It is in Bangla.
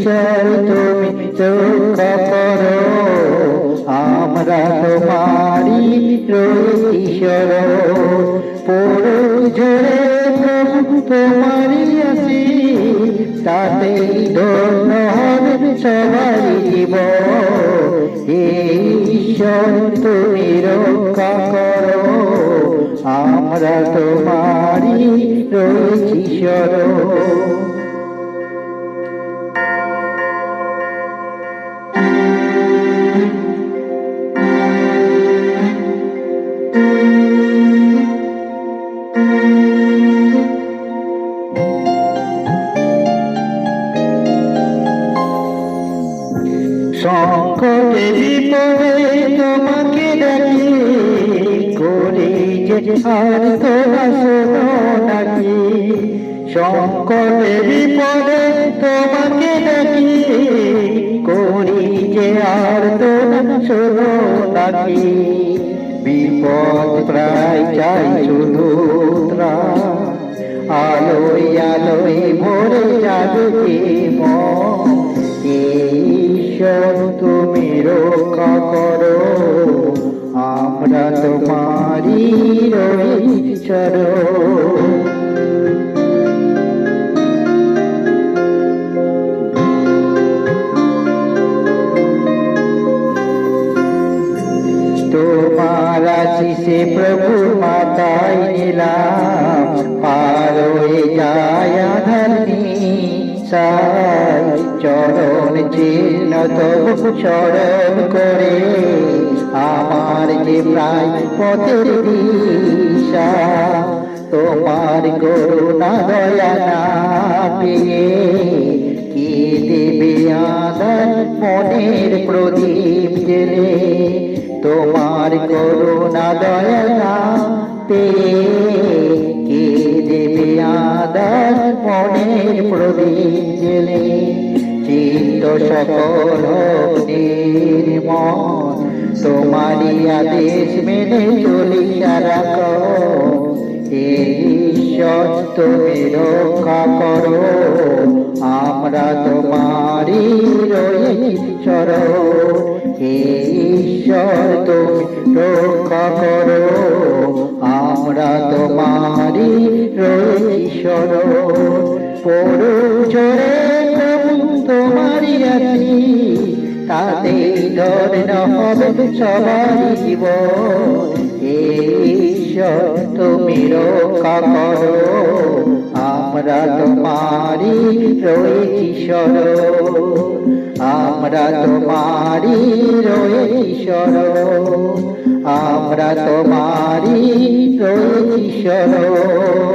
ঈশ্বর তুমি রক্ষা করো আমরা তোমারই ঈশ্বর পড়ো ঝরে প্রভু তোমারই আসি তাতে ধন্য হবে জীবন ঈশ্বর তুমি রক্ষা করো আমরা তোমারই রয়েছি ঈশ্বর সংকটে বিপদে তোমাকে ডাকি করে যে আর শোনো ডাকি সংকটে বিপদে তোমাকে ডাকি করি যে আর শোনো ডাকি বিপদ প্রায় চাই শুধু আলোয় আলোয় ভরে যাবে মন ঈশ্বর তুমি রক্ষা করো। আমরা তোমারই ঈশ্বর তোমার আশিসে প্রভু মাতাই নিলাম, পার যায় আধারনি সাই চরণ চিহ্ন তবু স্মরণ করে। আমার যে প্রায় পথের দিশা, তোমার করুণা দয়া না পেয়ে কি দেবে আদার মনের প্রদীপ জেলে? তোমার করুণা দয়া না পেয়ে আদার মনের প্রদীপ জেলে চিত্ত সকল নির্মল তোমারই আদেশ মেনে চলি সারা ঈশ্বর, তুমি রক্ষা করো। আমরা তোমারই রয়েশ্বর হে ঈশ্বর, তুমি রক্ষা করো। আমরা তোমারই পড়ু জোরে প্রভু তোমারই আছি। তাতে ধন্য হবে সবারই জীবন। ঈশ্বর তুমি রক্ষা করো আমরা তোমারই রয়েশ্বর আমরা তোমারই রয়েশ্বর আমরা তোমারই রয়েশ্বর